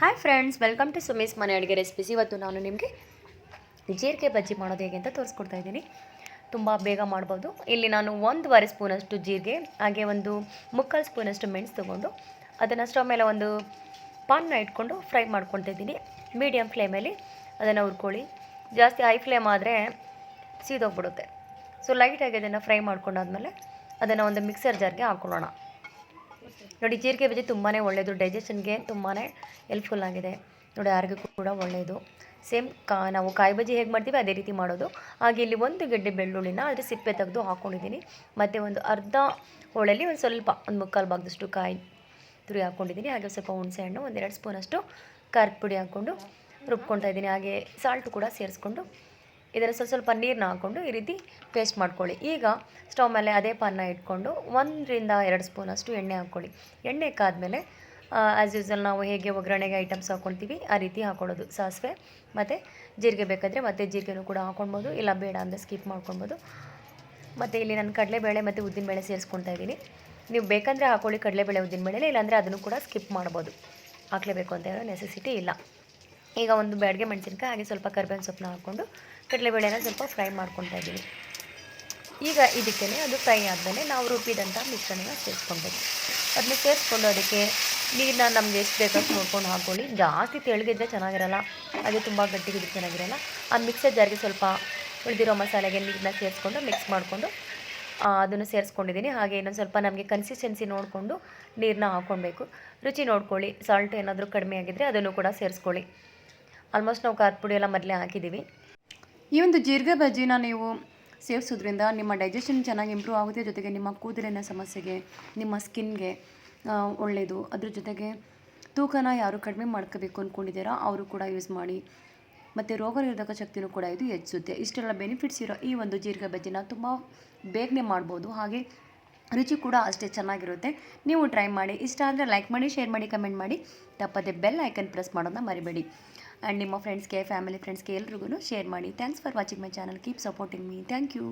Hi friends welcome to Sumesh ಮನೆ ಅಡುಗೆ recipes ಇವತ್ತು ನಾನು ನಿಮಗೆ ಜೀರಿಗೆ ಬಜ್ಜಿ ಮಾಡೋದು ಹೇಗೆ ಅಂತ ತೋರಿಸ್ಕೊಡ್ತಾ ಇದ್ದೀನಿ. ತುಂಬ ಬೇಗ ಮಾಡ್ಬೋದು. ಇಲ್ಲಿ ನಾನು ಒಂದೂವರೆ ಸ್ಪೂನಷ್ಟು ಜೀರಿಗೆ, ಹಾಗೆ ಒಂದು ಮುಕ್ಕಾಲು ಸ್ಪೂನಷ್ಟು ಮೆಣಸು ತೊಗೊಂಡು ಅದನ್ನು ಸ್ಟವ್ ಮೇಲೆ ಒಂದು ಪಾನ್ನ ಇಟ್ಕೊಂಡು ಫ್ರೈ ಮಾಡ್ಕೊತಾ ಇದ್ದೀನಿ. ಮೀಡಿಯಮ್ ಫ್ಲೇಮಲ್ಲಿ ಅದನ್ನು ಹುರ್ಕೊಳ್ಳಿ. ಜಾಸ್ತಿ ಹೈ ಫ್ಲೇಮ್ ಆದರೆ ಸೀದೋಗ್ಬಿಡುತ್ತೆ. ಸೊ ಲೈಟಾಗಿ ಅದನ್ನು ಫ್ರೈ ಮಾಡ್ಕೊಂಡಾದ್ಮೇಲೆ ಅದನ್ನು ಒಂದು ಮಿಕ್ಸರ್ ಜಾರ್ಗೆ ಹಾಕ್ಕೊಳ್ಳೋಣ ನೋಡಿ, ಜೀರಿಗೆ ಬಜ್ಜಿ ತುಂಬಾ ಒಳ್ಳೆಯದು ಡೈಜೆಷನ್ಗೆ ತುಂಬಾ ಹೆಲ್ಪ್ಫುಲ್ ಆಗಿದೆ. ನೋಡಿ ಆರೋಗ್ಯಕ್ಕೂ ಕೂಡ ಒಳ್ಳೆಯದು ಸೇಮ್ ಕಾ, ನಾವು ಕಾಯಿ ಬಜ್ಜಿ ಹೇಗೆ ಮಾಡ್ತೀವಿ, ಅದೇ ರೀತಿ ಮಾಡೋದು. ಹಾಗೆ ಇಲ್ಲಿ ಒಂದು ಗೆಡ್ಡೆ ಬೆಳ್ಳುಳ್ಳಿನ ಅದರ ಸಿಪ್ಪೆ ತೆಗೆದು ಹಾಕ್ಕೊಂಡಿದ್ದೀನಿ ಮತ್ತು ಒಂದು ಅರ್ಧ ಹೋಳಲ್ಲಿ ಒಂದು ಸ್ವಲ್ಪ, ಒಂದು ಮುಕ್ಕಾಲು ಭಾಗದಷ್ಟು ಕಾಯಿ ತುರಿ ಹಾಕ್ಕೊಂಡಿದ್ದೀನಿ ಹಾಗೆ ಸ್ವಲ್ಪ ಹುಣಸೆ ಹಣ್ಣು, ಒಂದೆರಡು ಸ್ಪೂನಷ್ಟು ಖಾರದ ಪುಡಿ ಹಾಕ್ಕೊಂಡು ರುಬ್ಕೊಳ್ತಾ ಇದ್ದೀನಿ. ಹಾಗೆ ಸಾಲ್ಟು ಕೂಡ ಸೇರಿಸ್ಕೊಂಡು ಇದನ್ನು ಸ್ವಲ್ಪ ಸ್ವಲ್ಪ ನೀರನ್ನ ಹಾಕ್ಕೊಂಡು ಈ ರೀತಿ ಪೇಸ್ಟ್ ಮಾಡ್ಕೊಳ್ಳಿ. ಈಗ ಸ್ಟವ್ ಮೇಲೆ ಅದೇ ಪಾನ್ನ ಇಟ್ಕೊಂಡು ಒಂದರಿಂದ ಎರಡು ಸ್ಪೂನಷ್ಟು ಎಣ್ಣೆ ಹಾಕ್ಕೊಳ್ಳಿ. ಎಣ್ಣೆ ಕಾದ್ಮೇಲೆ ಆ್ಯಸ್ ಯೂಸಲ್ ನಾವು ಹೇಗೆ ಒಗ್ಗರಣೆಗೆ ಐಟಮ್ಸ್ ಹಾಕ್ಕೊಳ್ತೀವಿ, ಆ ರೀತಿ ಹಾಕ್ಕೊಳ್ಳೋದು. ಸಾಸಿವೆ ಮತ್ತು ಜೀರಿಗೆ ಬೇಕಾದರೆ ಮತ್ತೆ ಜೀರಿಗೆನೂ ಕೂಡ ಹಾಕ್ಕೊಳ್ಬೋದು, ಇಲ್ಲ ಬೇಡ ಅಂದರೆ ಸ್ಕಿಪ್ ಮಾಡ್ಕೊಳ್ಬೋದು. ಮತ್ತು ಇಲ್ಲಿ ನಾನು ಕಡಲೆಬೇಳೆ ಮತ್ತು ಉದ್ದಿನಬೇಳೆ ಸೇರಿಸ್ಕೊಳ್ತಾ ಇದ್ದೀನಿ. ನೀವು ಬೇಕಂದರೆ ಹಾಕೊಳ್ಳಿ ಕಡಲೆಬೇಳೆ ಉದ್ದಿನಬೇಳೆ ಇಲ್ಲಾಂದರೆ ಅದನ್ನು ಕೂಡ ಸ್ಕಿಪ್ ಮಾಡ್ಬೋದು. ಹಾಕಲೇಬೇಕು ಅಂತ ಹೇಳೋ ನೆಸೆಸಿಟಿ ಇಲ್ಲ. ಈಗ ಒಂದು ಬ್ಯಾಡ್ಗೆ ಮೆಣಸಿನ್ಕಾಯಿ, ಹಾಗೆ ಸ್ವಲ್ಪ ಕರ್ಬೇವಿನ ಸೊಪ್ಪನ್ನ ಹಾಕ್ಕೊಂಡು ಕಡಲೆಬೇಳೆನ ಸ್ವಲ್ಪ ಫ್ರೈ ಮಾಡ್ಕೊತಾ ಇದ್ದೀವಿ. ಈಗ ಇದಕ್ಕೆ ಅದು ಫ್ರೈ ಆದಮೇಲೆ ನಾವು ರುಬ್ಬಿದಂಥ ಮಿಶ್ರಣನ ಸೇರಿಸ್ಕೊಳ್ಬೇಕು. ಅದನ್ನ ಸೇರಿಸ್ಕೊಂಡು ಅದಕ್ಕೆ ನೀರನ್ನ ನಮ್ಗೆ ಎಷ್ಟು ಬೇಕಷ್ಟು ನೋಡ್ಕೊಂಡು ಹಾಕ್ಕೊಳ್ಳಿ. ಜಾಸ್ತಿ ತೆಳಗಿದ್ದರೆ ಚೆನ್ನಾಗಿರಲ್ಲ, ಅದು ತುಂಬ ಗಟ್ಟಿಗಿದ್ರೆ ಚೆನ್ನಾಗಿರಲ್ಲ. ಆ ಮಿಕ್ಸರ್ ಜಾರಿಗೆ ಸ್ವಲ್ಪ ಉಳಿದಿರೋ ಮಸಾಲೆಗೆ ನೀರನ್ನ ಸೇರಿಸ್ಕೊಂಡು ಮಿಕ್ಸ್ ಮಾಡಿಕೊಂಡು ಅದನ್ನು ಸೇರಿಸ್ಕೊಂಡಿದ್ದೀನಿ. ಹಾಗೆ ಇನ್ನೊಂದು ಸ್ವಲ್ಪ ನಮಗೆ ಕನ್ಸಿಸ್ಟೆನ್ಸಿ ನೋಡಿಕೊಂಡು ನೀರನ್ನ ಹಾಕ್ಕೊಳ್ಬೇಕು. ರುಚಿ ನೋಡ್ಕೊಳ್ಳಿ. ಸಾಲ್ಟ್ ಏನಾದರೂ ಕಡಿಮೆ ಆಗಿದ್ದರೆ ಅದನ್ನು ಕೂಡ ಸೇರಿಸ್ಕೊಳ್ಳಿ. ಆಲ್ಮೋಸ್ಟ್ ನಾವು ಖಾರದ ಪುಡಿ ಎಲ್ಲ ಮೊದಲೇ ಹಾಕಿದ್ದೀವಿ. ಈ ಒಂದು ಜೀರಿಗೆ ಬಜ್ಜಿನ ನೀವು ಸೇವಿಸೋದ್ರಿಂದ ನಿಮ್ಮ ಡೈಜೆಷನ್ ಚೆನ್ನಾಗಿ ಇಂಪ್ರೂವ್ ಆಗುತ್ತೆ. ಜೊತೆಗೆ ನಿಮ್ಮ ಕೂದಲಿನ ಸಮಸ್ಯೆಗೆ, ನಿಮ್ಮ ಸ್ಕಿನ್ಗೆ ಒಳ್ಳೆಯದು ಅದ್ರ ಜೊತೆಗೆ ತೂಕನ ಯಾರು ಕಡಿಮೆ ಮಾಡ್ಕೋಬೇಕು ಅಂದ್ಕೊಂಡಿದ್ದೀರಾ ಅವರು ಕೂಡ ಯೂಸ್ ಮಾಡಿ. ಮತ್ತು ರೋಗ ನಿರೋಧಕ ಶಕ್ತಿನೂ ಕೂಡ ಇದು ಹೆಚ್ಚುತ್ತೆ ಇಷ್ಟೆಲ್ಲ ಬೆನಿಫಿಟ್ಸ್ ಇರೋ ಈ ಒಂದು ಜೀರಿಗೆ ಬಜ್ಜಿನ ತುಂಬ ಬೇಗನೆ ಮಾಡ್ಬೋದು. ಹಾಗೆ ರುಚಿ ಕೂಡ ಅಷ್ಟೇ ಚೆನ್ನಾಗಿರುತ್ತೆ. ನೀವು ಟ್ರೈ ಮಾಡಿ. ಇಷ್ಟ ಅಂದರೆ ಲೈಕ್ ಮಾಡಿ ಶೇರ್ ಮಾಡಿ ಕಮೆಂಟ್ ಮಾಡಿ. ತಪ್ಪದೆ ಬೆಲ್ ಐಕನ್ ಪ್ರೆಸ್ ಮಾಡೋದನ್ನ ಮರಿಬೇಡಿ. ಆ್ಯಂಡ್ ನಿಮ್ಮ ಫ್ರೆಂಡ್ಸ್ಗೆ ಫ್ಯಾಮಿಲಿ ಫ್ರೆಂಡ್ಸ್ಗೆ ಎಲ್ರಿಗೂ ಶೇರ್ ಮಾಡಿ. Thanks for watching my channel keep supporting me thank you